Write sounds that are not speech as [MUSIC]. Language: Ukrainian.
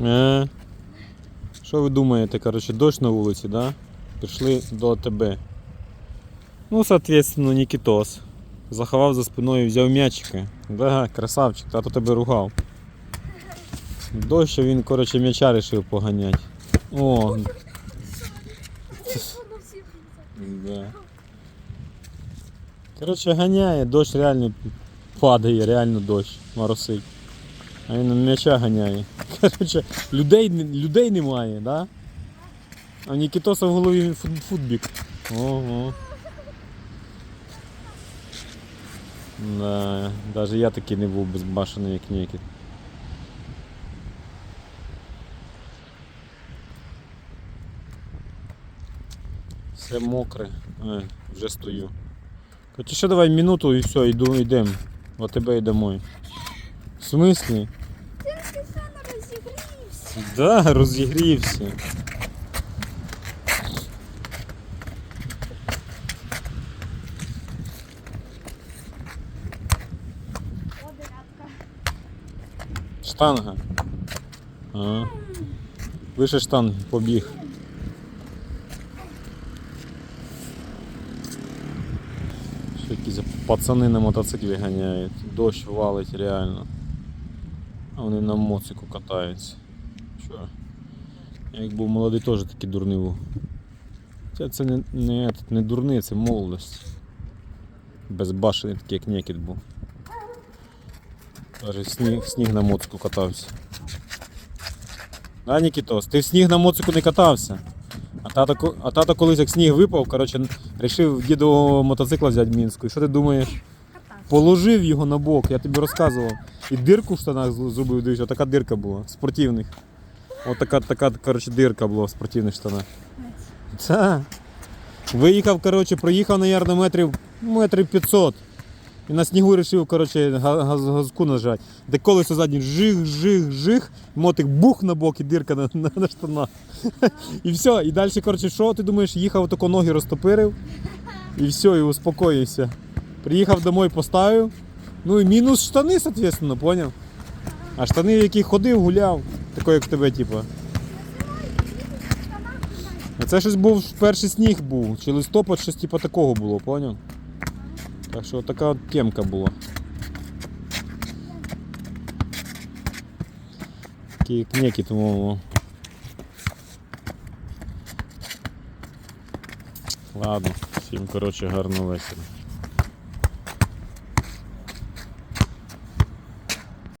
Е. Що ви думаєте, коротше, дощ на вулиці, да? Пішли до тебе. Ну, соответственно, Нікітос. Заховав за спиною, взяв м'ячика. Да, красавчик, тато тебе ругав. Дощ, він, коротше, м'яча рішив поганяти. О, да. Коротше, ганяє, дощ реально падає, реально дощ, моросить. А він м'яча ганяє. [LAUGHS] Коротше, людей, людей немає, да? А Нікітоса в голові футбік. Ого. Да, навіть я такий не був безбашений, як Нікіт. Все мокре. Е, вже стою. Хоча ще давай минуту і все, йду, йдемо. От тебе і домой. В смислі? Тільки саме розігрівся. Да, розігрівся. Штанга. А. Вище штанги, побіг. Що якісь пацани на мотоциклі ганяють. Дощ валить реально. А вони на моцику катаються. Що? Як був молодий теж такий дурний був. Це, це не, не, не дурний, це молодость. Безбашений такий, як некіт був. Даже сніг, сніг на моцику катався. Да, Нікітос, ти в сніг на моцику не катався. А тато, а тато колись як сніг випав, коротше, рішив дідового мотоцикла взяти мінську. І що ти думаєш? Положив його на бок, я тобі розказував. І дирку в штанах зробив, дивись, отака дирка була, спортивних. Отака така, коротше, дирка була в спортивних штанах. Та. Виїхав, коротше, проїхав, наверное, метрів, метрів 500. І на снігу вирішив, газку нажати. Де колесо заднє жих, жих, жих, мотик бух на бок і дирка на, на, на штанах. І все. І далі, коротше, що ти думаєш, їхав, тако ноги розтопирив. І все, і успокоївся. Приїхав домой, поставив. Ну і мінус штани, соответственно, поняв? А штани, в яких ходив, гуляв. Тако, як тебе, типу. А це щось був перший сніг був, чи листопад, щось типу такого було, поняв? Так що така от темка була. Такий кнеки, тому. Ладно, всім коротше гарного вечора.